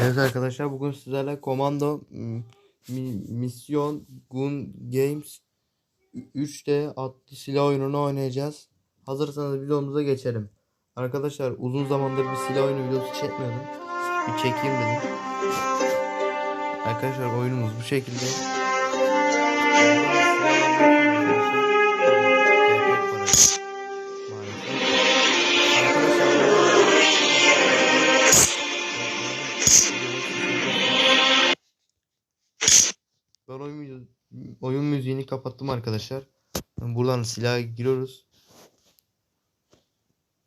Evet arkadaşlar bugün sizlerle Komando Misyon Gun Games 3D adlı silah oyununu oynayacağız. Hazırsanız videomuza geçelim. Arkadaşlar uzun zamandır bir silah oyunu videosu çekmiyordum. Bir çekeyim dedim. Arkadaşlar oyunumuz bu şekilde. Oyun müziğini kapattım arkadaşlar. Buradan silaha giriyoruz.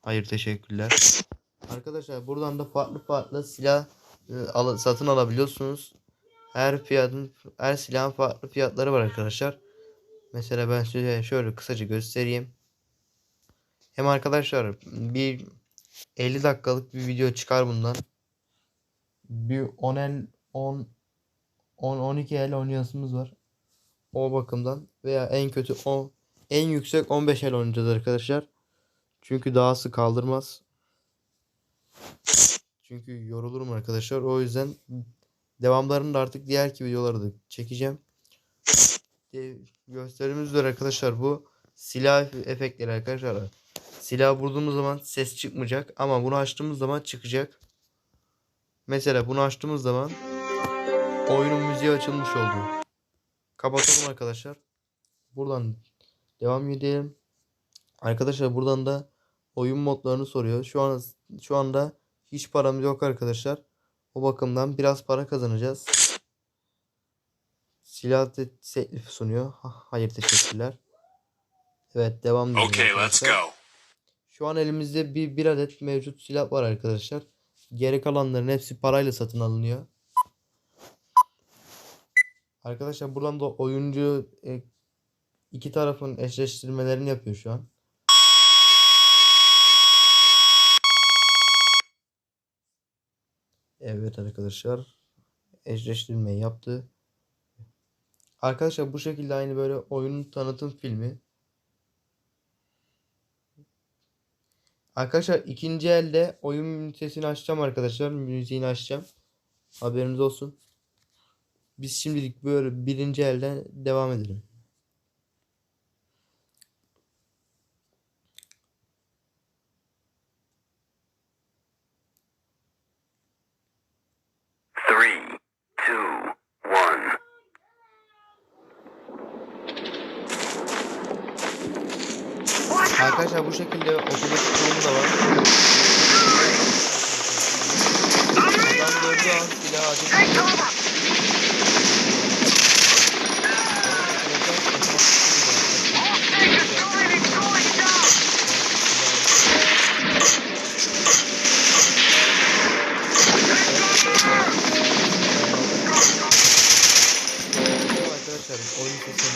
Hayır teşekkürler. Arkadaşlar buradan da farklı farklı silah e, satın alabiliyorsunuz. Her fiyatın her silahın farklı fiyatları var arkadaşlar. Mesela ben size şöyle kısaca göstereyim. Hem arkadaşlar bir 50 dakikalık bir video çıkar bundan. Bir 10 el 10 10 12 el oynayasımız var. O bakımdan veya en kötü o en yüksek 15 el oynayacağız arkadaşlar. Çünkü dahası kaldırmaz. Çünkü yorulurum arkadaşlar. O yüzden devamlarını da artık diğerki videoları da çekeceğim. Gösterdiğimiz üzere arkadaşlar bu silah efektleri arkadaşlar. Silah vurduğumuz zaman ses çıkmayacak ama bunu açtığımız zaman çıkacak. Mesela bunu açtığımız zaman oyunun müziği açılmış oldu. Kapatalım arkadaşlar. Buradan devam edelim. Arkadaşlar buradan da oyun modlarını soruyor. Şu an şu anda hiç paramız yok arkadaşlar. O bakımdan biraz para kazanacağız. Silah te- teklif sunuyor. Ha- Hayır teşekkürler. Evet devam edelim. Okay, let's go. Şu an elimizde bir, bir adet mevcut silah var arkadaşlar. Geri kalanların hepsi parayla satın alınıyor. Arkadaşlar buradan da oyuncu e, iki tarafın eşleştirmelerini yapıyor şu an. Evet arkadaşlar. Eşleştirmeyi yaptı. Arkadaşlar bu şekilde aynı böyle oyunun tanıtım filmi. Arkadaşlar ikinci elde oyun sesini açacağım arkadaşlar. Müziğini açacağım. Haberiniz olsun. Biz şimdilik böyle birinci elden devam edelim. Three, two, one. Arkadaşlar bu şekilde otomatik kurumu da var. Adam gördüğü an silahı ateş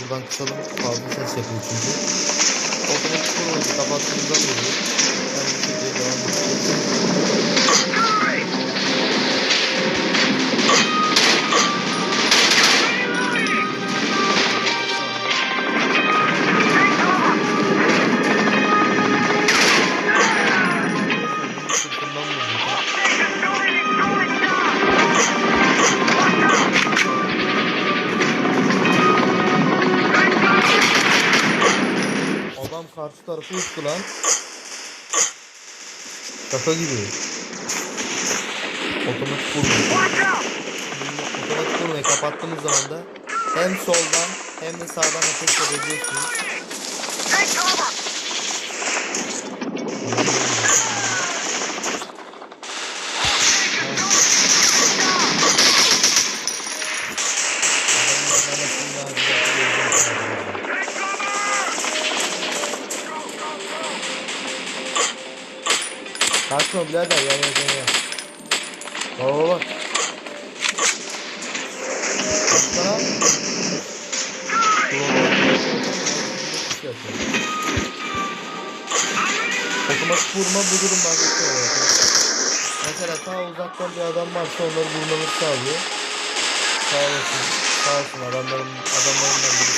buradan kısalım. Fazla ses yapıyor çünkü. Otomatik kurulumu kapattığımızdan dolayı ben bu şekilde devam edeceğim. Şaka gibi. Otomatik vurma. Otomatik vurmayı kapattığımız zaman da hem soldan hem de sağdan ateş edebiliyorsunuz. Kaçma birader yan yana yana. Baba bak. Baksana. Otomatik vurma bu durum bahsediyor. Mesela ta uzaktan bir adam varsa onları vurmamızı sağlıyor. Sağ olasın. Sağ olsun adamların adamlarından birisi.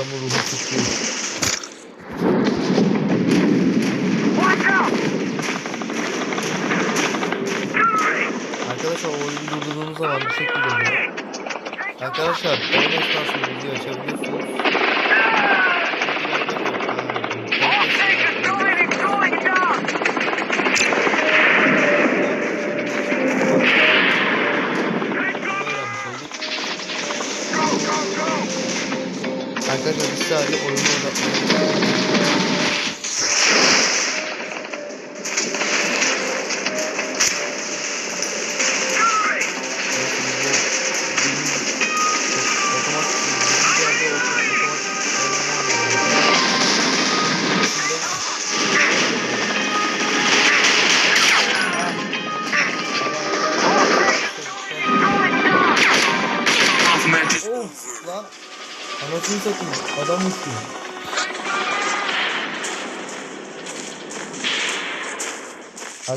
Adamın ruhu çıktı. Arkadaşlar oyunu durdurduğunuz zaman bu şekilde oluyor. Arkadaşlar oyun esnasında videoyu açabiliyorsunuz.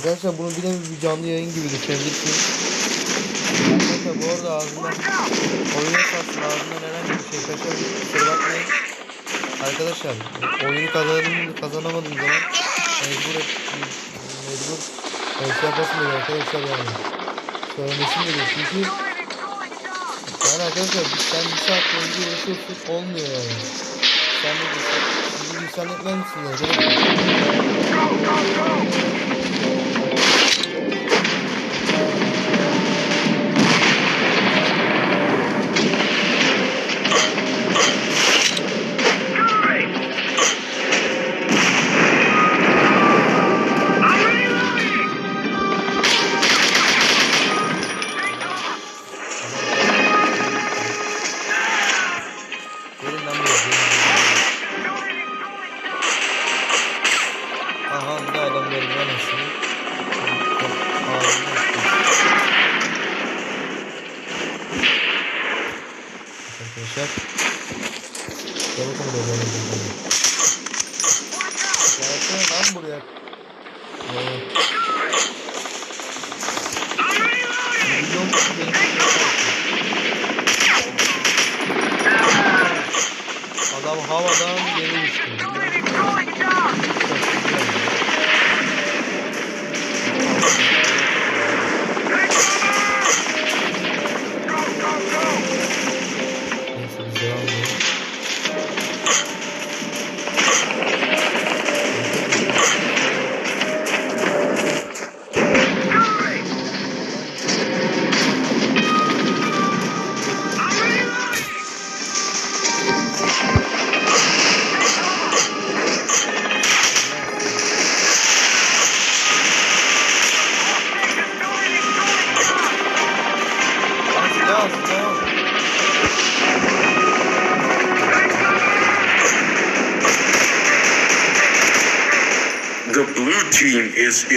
Arkadaşlar bunu bir de bir canlı yayın gibi düşünebilirsiniz. Arkadaşlar bu arada ağzından oyun esnasında ağzından herhangi bir şey kaçabilir. Kusura bakmayın. Arkadaşlar oyunu kazanım, kazanamadığım zaman mecbur mecbur e, şey yapasın dedi arkadaşlar yani. Söylemesin dedi çünkü yani arkadaşlar sen bir saat boyunca uğraşıyorsun olmuyor yani. Sen de bir sizi bir insan etmez misin arkadaşlar? Gelin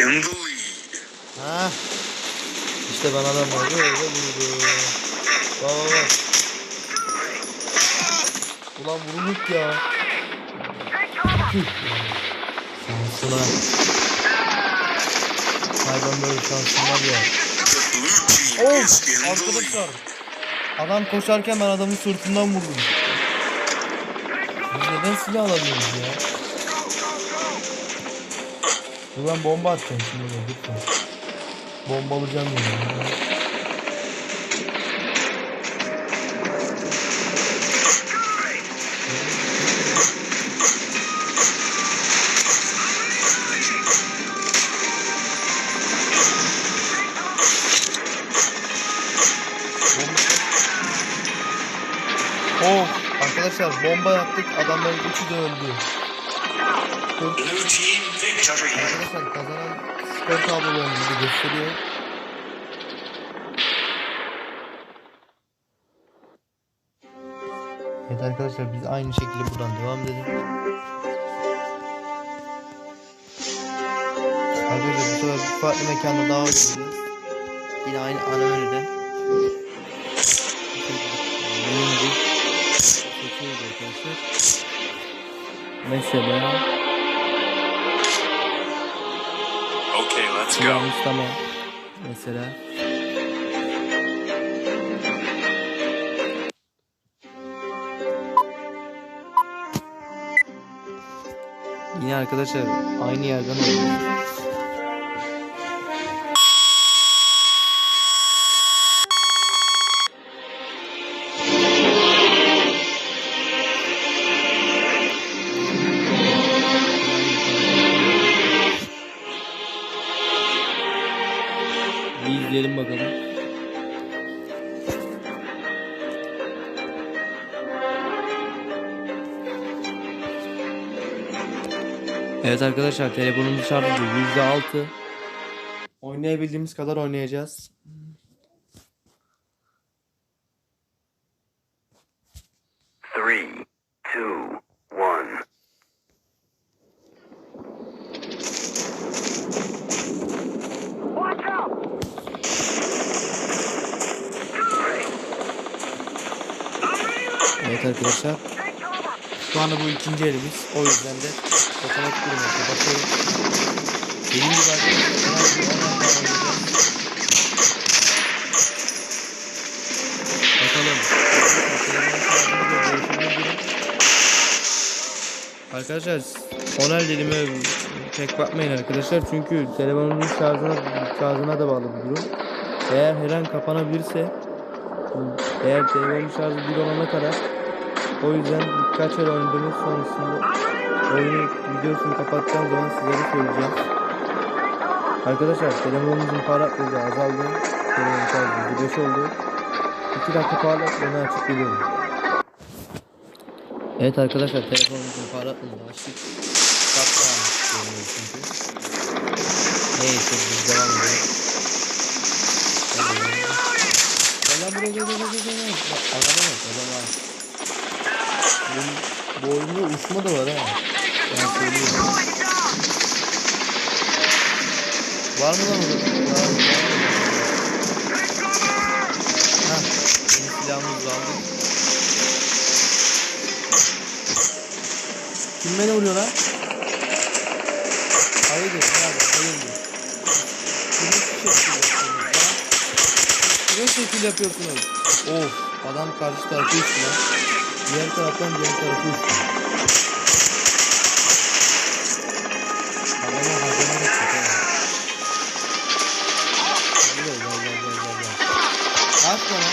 lead. Ha. İşte ben adam var böyle vurdu. Bak bak bak. Ulan vuruluk ya. Şansına. Hayvan böyle şansım var ya. Of arkadaşlar. Adam koşarken ben adamın sırtından vurdum. Biz neden silah alamıyoruz ya? Dur ben bomba atacağım şimdi de lütfen. Bomba alacağım yani. Of arkadaşlar bomba yaptık adamların üçü de öldü. Dur. Blue team victory. Arkadaşlar kazanan skor tablolarını bize gösteriyor. Evet arkadaşlar biz aynı şekilde buradan devam edelim. Arkadaşlar bu sefer bir farklı mekanda daha oynayacağız. Yine aynı ana seçiyoruz arkadaşlar. Mesela Okay, let's go. Yunanistan mesela. Yine arkadaşlar aynı yerden oluyor. Evet arkadaşlar telefonumuz şarjı yüzde altı. Oynayabildiğimiz kadar oynayacağız. Three, two, one. Evet arkadaşlar. Şu anda bu ikinci elimiz. O yüzden de Arkadaşlar 10 el dediğime pek bakmayın arkadaşlar. Çünkü telefonun şarjına, şarjına da bağlı bir durum. Eğer her an kapanabilirse eğer telefonun şarjı bir olana kadar o yüzden birkaç el oynadığımız sonrasında oyunu videosunu kapatacağım zaman sizlere söyleyeceğim. Arkadaşlar telefonumuzun parlaklığı azaldı. Telefonun şarjı 5 oldu. 2 dakika parlaklığını açıp geliyorum. Evet arkadaşlar telefonumuzun parlaklığını açtık. Kaptan görünüyor çünkü. Neyse biz devam edelim. Gel lan buraya gel gel gel gel Adama bak adama. Bu, bu oyunda uçma da var ha. Ben söyleyeyim. Var mı lan orada? Var mı? Hah. Yeni silahımızı aldık. Kim beni vuruyor lan? Hayırdır? Hayırdır? Hayırdır? Kimi şekil yapıyorsunuz lan? Kime şekil yapıyorsunuz? Of adam karşı tarafı uçtu lan. Diğer taraftan diğer tarafı uçtu. Adama harcama da ha. Gel gel gel gel gel. At bana.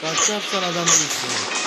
Kaç yapsan adam uçtu. Ha?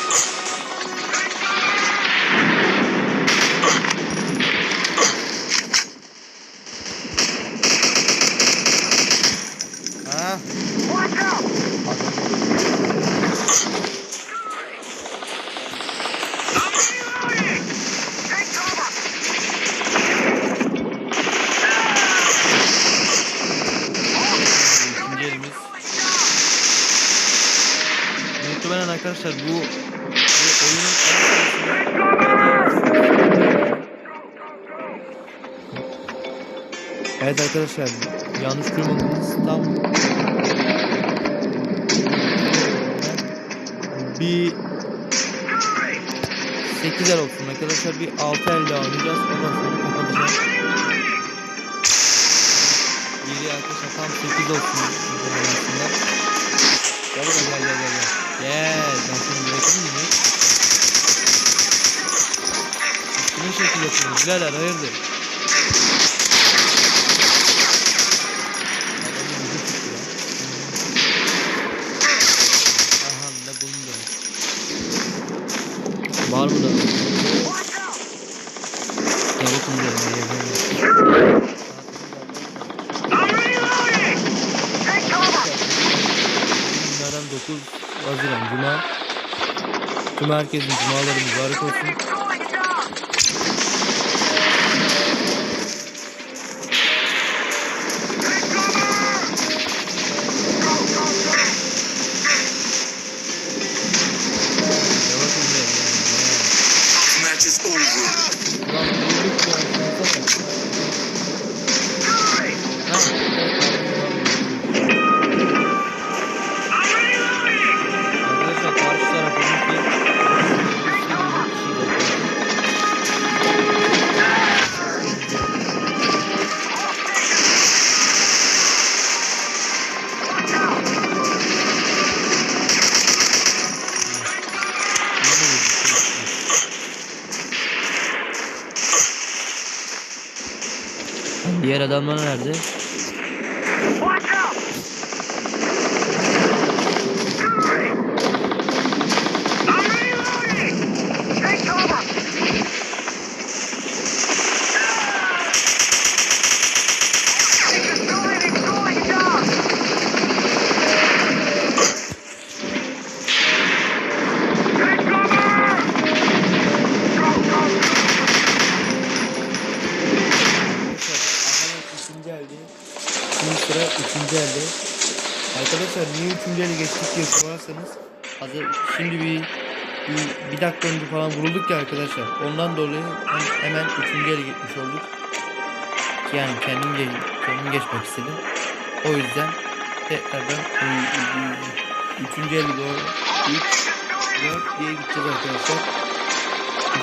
Evet arkadaşlar yanlış duymadınız tam bir 8 el olsun arkadaşlar bir 6 el daha oynayacağız ondan sonra kapatacağım. Geri arkadaşlar tam 8 olsun aslında. Gel gel gel gel gel. Gel ben seni bırakayım mı? Kimin şekil yapıyorsunuz? Birader hayırdır? Adamın ucu çıktı ya. Aha da bunu da. Var mı da? Ya, ya, ya. Günlerden 9 Haziran Cuma. Tüm herkesin cumaları mübarek olsun. Diğer adamlar Arkadaşlar niye üçüncü ele geçtik diye sorarsanız hazır şimdi bir, bir, bir dakika önce falan vurulduk ya arkadaşlar. Ondan dolayı hem- hemen üçüncü ele gitmiş olduk. Yani kendim, ge- kendim geçmek istedim. O yüzden tekrardan üçüncü ele doğru 3, 4 diye gideceğiz arkadaşlar.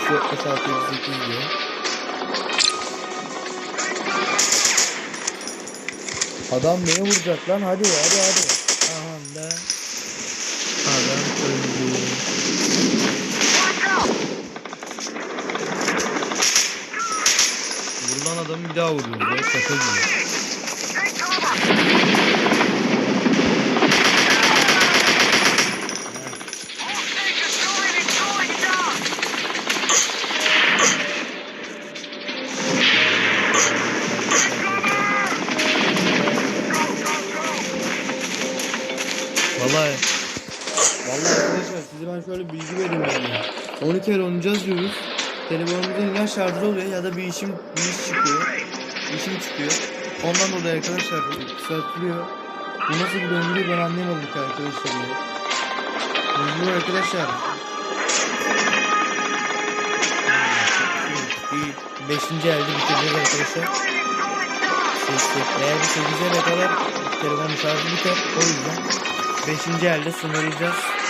3, 4, 5, 6, 7, 8 diye. Adam neye vuracak lan? Hadi hadi hadi. Aha da adam öldü. Watch out! Vurulan adamı bir daha vuruyor. Ya şaka gibi. Vallahi Vallahi arkadaşlar size ben şöyle bilgi vereyim yani. 12 kere oynayacağız diyoruz. Telefonumuzun ya şarjı oluyor ya da bir işim bir iş çıkıyor. İşim çıkıyor. Ondan dolayı arkadaşlar kısaltılıyor. Bu nasıl bir döngü ben anlayamadım ki arkadaşlar. Mecbur arkadaşlar. Beşinci elde bitireceğiz arkadaşlar. Seçtik. Eğer bir 8'e kadar telefonun şarjı biter. O yüzden 5. elde sınırlayacağız.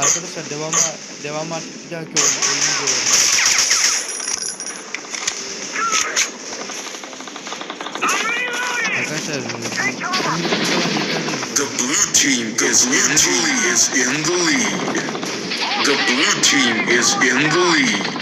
Arkadaşlar devamı devamı artık bir dahaki oyun, oyunumuz olur. Arkadaşlar. The blue team is lead. Is in the lead. The blue team is in the lead.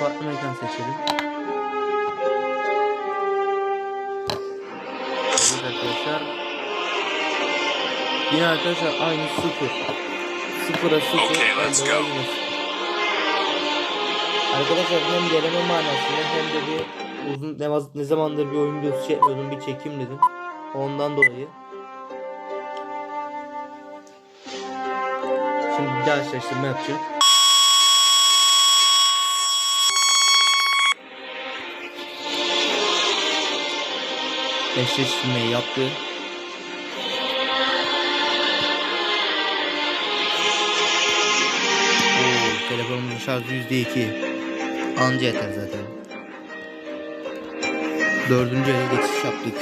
Farklı mekan seçelim. Evet arkadaşlar. Yine arkadaşlar aynı sıfır. Sıfıra sıfır. Okay, let's go. Arkadaşlar hem deneme manasında hem de bir uzun ne, ne zamandır bir oyun videosu çekmiyordum bir çekim dedim. Ondan dolayı. Şimdi bir daha eşleştirme yapacak. Eşleştirmeyi yaptı. Oo, telefonumuzun şarjı yüzde iki. Anca yeter zaten. Dördüncü ele geçiş yaptık.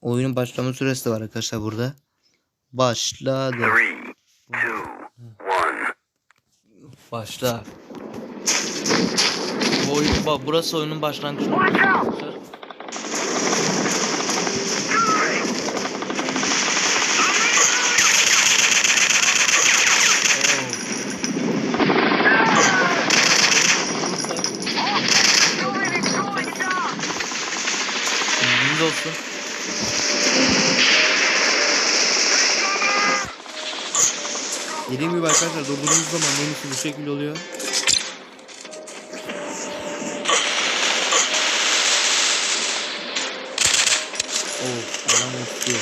Oyunun başlama süresi de var arkadaşlar burada. Başladı. Three, two, one. Başla. Bu oyun, bak burası oyunun başlangıcı noktası gibi arkadaşlar durduğumuz zaman menüsü bu şekilde oluyor. Of Adam uçtu.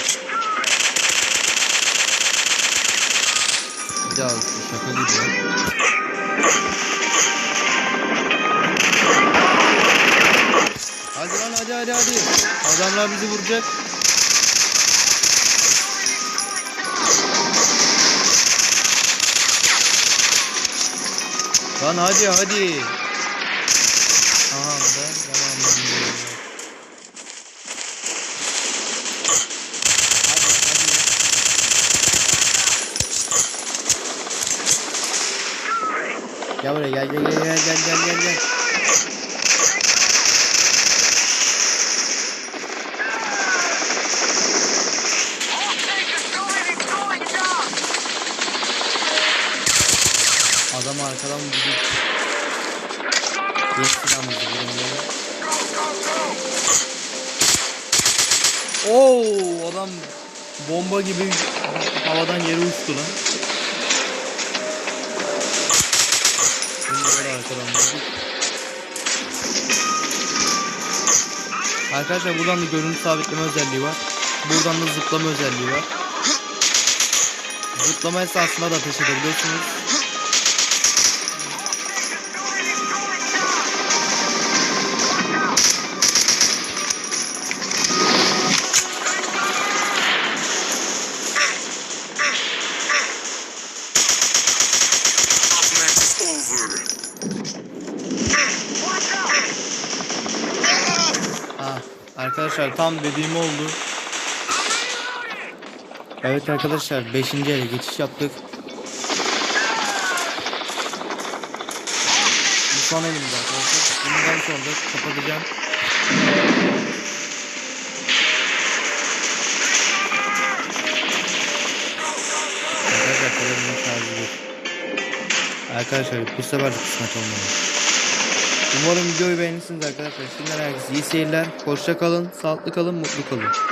Bir daha uçtu. Şaka gibi. Hadi lan hadi hadi hadi. Adamlar bizi vuracak. Lan hadi hadi. Aha ben devamlıyım. Hadi hadi. Gel buraya gel gel gel gel gel gel gel. Arkadan vurdu. Geçti lan bizi birimleri. Oo adam bomba gibi havadan yere uçtu lan. Şimdi böyle arkadan vurduk. Arkadaşlar buradan da görüntü sabitleme özelliği var. Buradan da zıplama özelliği var. Zıplama esnasında da ateş edebiliyorsunuz. Arkadaşlar tam dediğim oldu. Evet arkadaşlar 5. ele geçiş yaptık. Bu son elimiz arkadaşlar. Bundan sonra kapatacağım. Arkadaşlar yok. Arkadaşlar bu sefer de kısmet olmadı. Umarım videoyu beğenirsiniz arkadaşlar. Şimdiden herkese iyi seyirler. Hoşça kalın, sağlıklı kalın, mutlu kalın.